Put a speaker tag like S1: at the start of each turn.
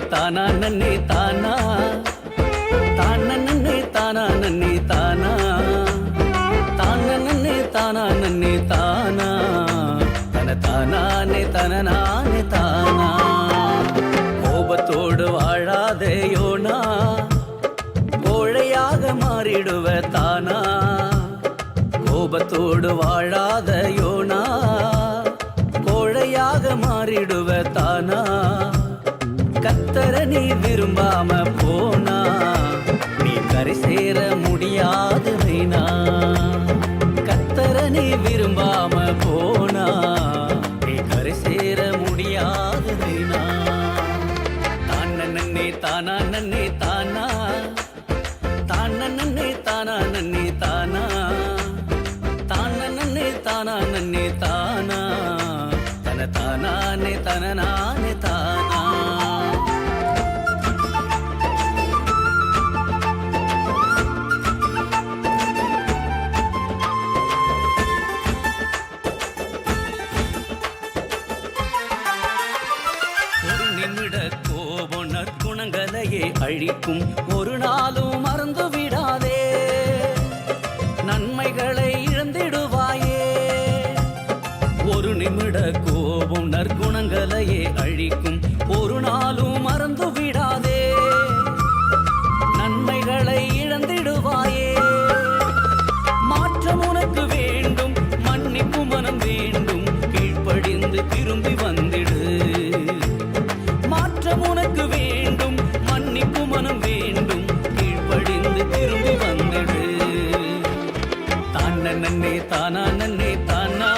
S1: தானா நன்னே தானா? தான நன்னே தானா நன்னே தானா? தான நன்னே தானா நன்னே தானா? தன தானானே தன நானே தானா? கோபத்தோடு வாழாதே யோனா? கோழையாக மாறிடுவ தானா? கோபத்தோடு வாழாத யோனா? கோழையாக மாறிடுவ தானா? கத்தர நீ விரும்பாம போனா நீ கரை சேர முடியாது வைனா கத்தர நீ விரும்பாம போனா நீ கரை சேர முடியாது வைனா தான நன்னே தானா நன்னே தானா. தான் நன்னே தானா நன்னே தானா. தான் நன்னே தானா நன்னே தானா. தன தானானே தன நானே தானா. அழிக்கும் ஒரு நாளும் மறந்து விடாதே. நன்மைகளை இழந்திடுவாயே. ஒரு நிமிட வேண்டும் கீழ்ப்படிந்து திரும்பி வந்தது. தான நன்னே தானா நன்னே தானா.